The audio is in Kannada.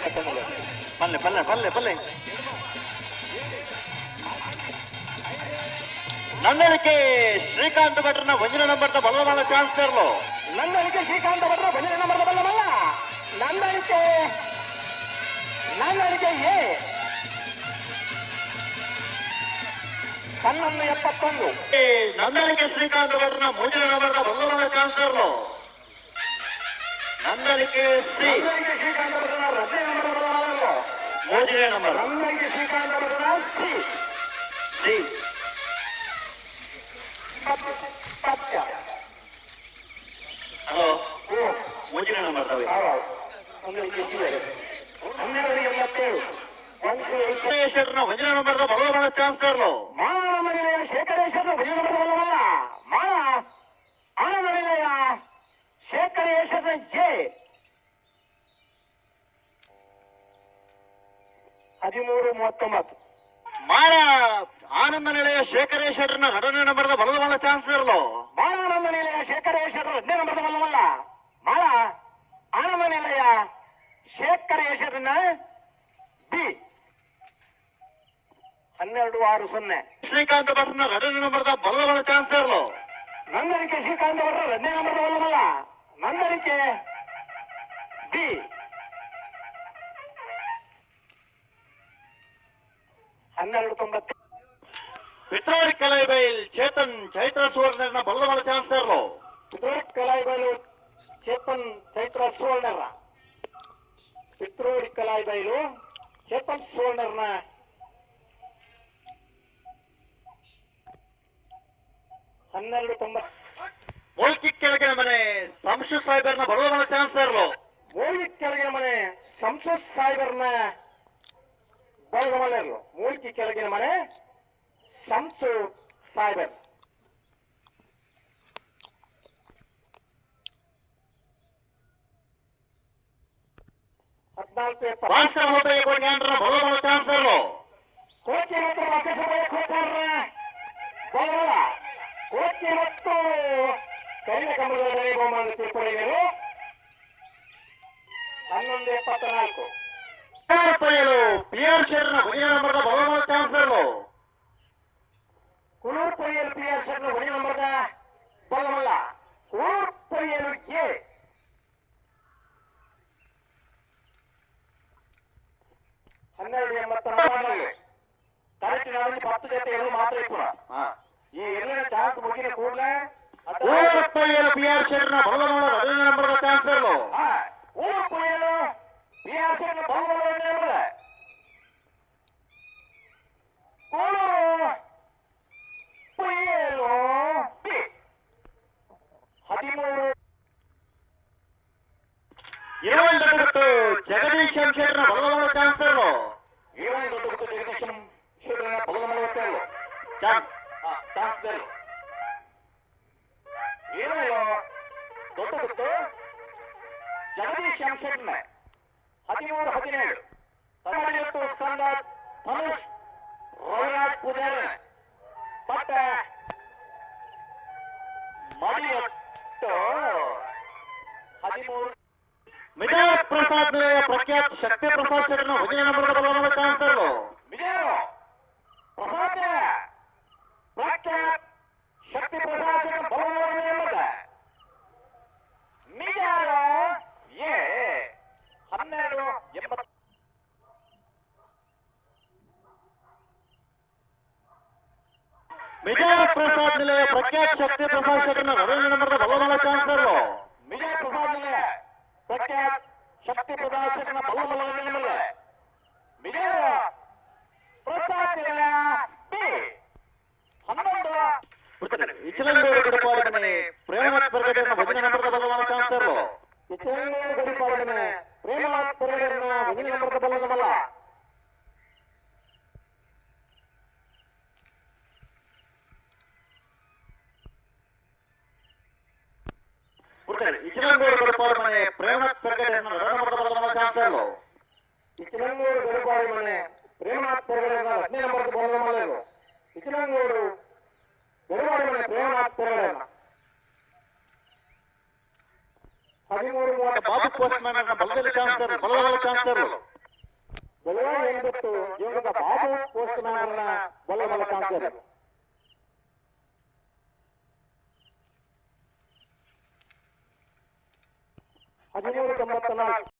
ಪಲ್ಲೆ ಪಲ್ಲೆ ಪಲ್ಲೆ ಪಲ್ಲೆ ನಂದಳಿಕೆ ಶ್ರೀಕಾಂತ್ ಭಟ್ರನ ವಂಜನ ನಂಬರ್ನ ಬಲವಾದ ಚಾನ್ಸ್ ತರಲು ನಂದಳಿಕೆ ಶ್ರೀಕಾಂತ ಭಟ್ರ ಬಂದಿನ ನಂಬರ್ ಬಲ್ಲವಲ್ಲ ನಂದಳಿಕೆ ನಂದಳಿಕೆ ಏ ಹನ್ನೊಂದು ಎಪ್ಪತ್ತೊಂದು. ನಂದಳಿಕೆ ಶ್ರೀಕಾಂತ್ ಭಟ್ರನ ಮುಂದಿನ ನಂಬರ್ನ ಬಲವಾದ ಚಾನ್ಸ್ ತರಲು ನಂದಳಿಕೆ ಶ್ರೀ ಶ್ರೀಕಾಂತ ನಂಬರ್ ಶ್ರೀ ಹಲೋ ಓ ಮೂರನೇ ನಂಬರ್ ತವೆ ಹನ್ನೆರಡು ಎಂಬತ್ತೇಳು ಬಲವಾದ ಚಾನ್ಸ್ ಜೆ. ಹದಿಮೂರು ಮೂವತ್ತೊಂಬತ್ತು. ಮಾರ ಆನಂದ ನಿಲಯ ಶೇಖರೇಶ್ವರನ ನಂಬರ್ದ ಬಲದ ಬಲ ಚಾನ್ಸ್ ತರಲು ಆನಂದ ನಿಲಯ ಶೇಖರೇಶ್ವರ ಹದಿನೈದು ನಂಬರ್ದ ಬಲವಲ್ಲ. ಮಾನ ಆನಂದ ನಿಲಯ ಶೇಖರೇಶ್ವರನ ಬಿ ಹನ್ನೆರಡು ಆರು ಸೊನ್ನೆ. ಶ್ರೀಕಾಂತ್ ಭಟ್ರನ ನಂಬರ್ದ ಬಲದ ಬಲ ಚಾನ್ಸ್ ಇರಲು? ನಂದರಿಕೆ ಶ್ರೀಕಾಂತ ಭಟ್ರ ಹದಿನೈದು ನಂಬರ್ದ ಬಲವಲ್ಲ. ನಂದರಿಕೆ ಬಿ ಹನ್ನೆರಡು ತೊಂಬತ್ತು. ಪಿತ್ರೋಡಿ ಕಲೈಬೈಲ್ ಚೇತನ್ ಚೈತ್ರ ಸುವರ್ಣನ ಬಲ್ಲಮಲ ಚಾನ್ಸ್ ತರಲು ಪಿತ್ರೋಡಿ ಕಲಾಯಿಬೈಲು ಚೇತನ್ ಚೈತ್ರ ಸುವರ್ಣರ. ಪಿತ್ರೋಡಿ ಕಲಾಯಿಬೈಲು ಚೇತನ್ ಸುವರ್ಣರ್ನ ಹನ್ನೆರಡು ತೊಂಬತ್ತು. ಮೋಲ್ಕಿ ಕೆಳಗಿನ ಮನೆ ಸಂಶು ಸಾಹೇಬರ್ನ ಬಲ್ಲಮಲ ಚಾನ್ಸ್ ತರಲು ಮೂಲಿಗೆ ಕೆಳಗಿನ ಮನೆ ಸಂಸತ್ ಸಾಹೇಬರ್ನ ಬಳಗಮಲ್ಲರು ಮೂಲ್ಕಿ ಕೆಳಗಿನ ಮನೆ ಸಂಸು ಸಾಹೇಬರ್ ಹದಿನಾಲ್ಕು ಕೋಟಿ ಮತ್ತು ಲೋಕಸಭೆಯ ಕೊಟ್ಟಾರ ಬಲವಲ್ಲ ಕೋಟಿ ಮತ್ತು ಕೈಲ ಕಮಲದ ಬಹುಮಾನ ತಿಳ್ಕೊಳ್ಳಿದರು ಹನ್ನೊಂದು ಎಪ್ಪತ್ತ ನಾಲ್ಕು ಪಡೆಯಲು ಪಿ ಆರ್ ಶೇರ್ನ ವಂಜನ ನಂಬರ್ನ ಬಲವಾದ ಚಾನ್ಸ್ ತರಲು ಕುಳೂರ್ ಪೊಯ್ಯಲು ಪಿ ಆರ್ ಶರ್ನ ಹೊಣೆ ನಂಬರ್ದ ಬಲವಲ್ಲ ಕುಳೂರ್ ಪೊಯ್ಯಲು ಎ ಹನ್ನೆರಡು ಎಂಬತ್ತ ಕರೆಕ್ಟ್ ನಾವಲ್ಲಿ ಹತ್ತು ಜೊತೆಗಳು ಮಾತ್ರ ಇತ್ತು ಈ ಎರಡನೇ ಚಾನ್ಸ್ ಮುಗಿದ ಕೂಡಲೇ ಪಡೆಯಲು ಪಿ ಆರ್ ಶೇರ್ನ ಬಲವಾದ ಎರಡನೇ ನಂಬರ್ನ ಚಾನ್ಸ್ ಜಗದೀಶ್ ಶಂಕರ್ನ ಬಲವಾದ ಚಾನ್ಸ್ ತರಲು ಏಳು ದೊಡ್ಡ ಗುಟ್ಟು ಜಗದೀಶನ್ ಶಿವರನ್ನ ಬಲ ನಲವತ್ತೇಳು ಚಾನ್ಸ್ ಚಾನ್ಸ್ ಬೇರು ಏನು ದೊಡ್ಡ ಗುಟ್ಟು ಜಗದೀಶ್ ಶಂಕರ್ನ ಹದಿಮೂರು ಹದಿನೇಳು ಹದಿನೆಂಟು ಸಂಘ ಧನುಷ್ ರೋಹಿರಾಜ್ ಪೂಜಾರಿ ಬಟ್ ಮಡಿಯಟ್ಟು ಹದಿಮೂರು ಮಿಜಾರ ಪ್ರಸಾದ್ ನಿಲಯ ಪ್ರಖ್ಯಾತ್ ಶಕ್ತಿ ಪ್ರಸಾದ್ ನಂಬರ್ನ ಬಲವಾದ ಚಾನ್ಸ್ ತರಲು ವಿಜಯ ಪ್ರಸಾದ. ಪ್ರಖ್ಯಾತ್ ಶಕ್ತಿ ಪ್ರಸಾದ ಬಲವಾದ ಮಿಜಾರ ಎ ಹನ್ನೆರಡು ಎಂಬತ್ತು. ಮಿಜಾರ ಪ್ರಸಾದ್ ನಿಲಯ ಪ್ರಖ್ಯಾತ ಶಕ್ತಿ ಪ್ರಸಾದ್ ಶೆಟ್ಟರ್ನ ಎರಡನೇ ನಂಬರ್ನ ಬಲವಾದ ಚಾನ್ಸ್ ವಿಜಯ ಪ್ರಸಾದ್ ನಿಲಯ ಪ್ರಖ್ಯಾತ್ ಶಕ್ತಿ ಪ್ರದರ್ಶನ ಬಲಬಲ ವಿಜಯ ಪ್ರಸಾದ ಬಿ ಹನ್ನೊಂದು ಇಚಲಂಗೂರು ಗಡಪಾಡಿ ಮನೆ ಪ್ರೇಮನಾಥ್ ಬರ್ಗಡೆಯನ್ನ ವಂಜನ ನಂಬರ್ನ ಬಲವಾದ ಚಾನ್ಸ್ ತರಲು ಇತರಗಳು ಗಡಿಪಾಡಿನ ಪ್ರೇಮನಾಥ್ ಪರಗರನ್ನ ಮುಂದಿನ ನಂಬರ್ ಬಲ್ಲದಲ್ಲ ಇಚಲಂಗೂರು ಗಡಪಾಡಿ ಮನೆ ಪ್ರೇಮನಾಥ್ ಬರ್ಗಡೆಯನ್ನ ಬಲವಾದ ಚಾನ್ಸ್ ತರಲು ಇಚಲಂಗೂರು ಗಡಿಪಾಡಿ ಮನೆ. ಪ್ರೇಮನಾಥ್ ಪರಗರನ್ನ ಹದಿನೈದು ನಂಬರ್ ಬಲ್ಲದಲ್ಲ ಇಚಲಂಗೂರು ಗಡಿಪಾಡಿ ಮನೆ ಪ್ರೇಮನಾಥ್ ಪರಗರನ್ನ ಹದಿಮೂರು ಮೂವತ್ತು ಬಾಬು ಪೋಸ್ಟ್ ಮ್ಯಾನ್ ಬಲದಲ್ಲಿ ಚಾನ್ಸರ್ ಬಲದಲ್ಲಿ ಚಾನ್ಸರ್ ಚಾನ್ಸ್ ಎಂಬತ್ತು ಜೀವನದ ಬಾಬು ಪೋಸ್ಟ್ ಮ್ಯಾನ್ ಅನ್ನ ಬಲದಲ್ಲಿ ಬಲ ಕಾಣ್ತೇವೆ ಹದಿಮೂರು ತೊಂಬತ್ತ ನಾಲ್ಕು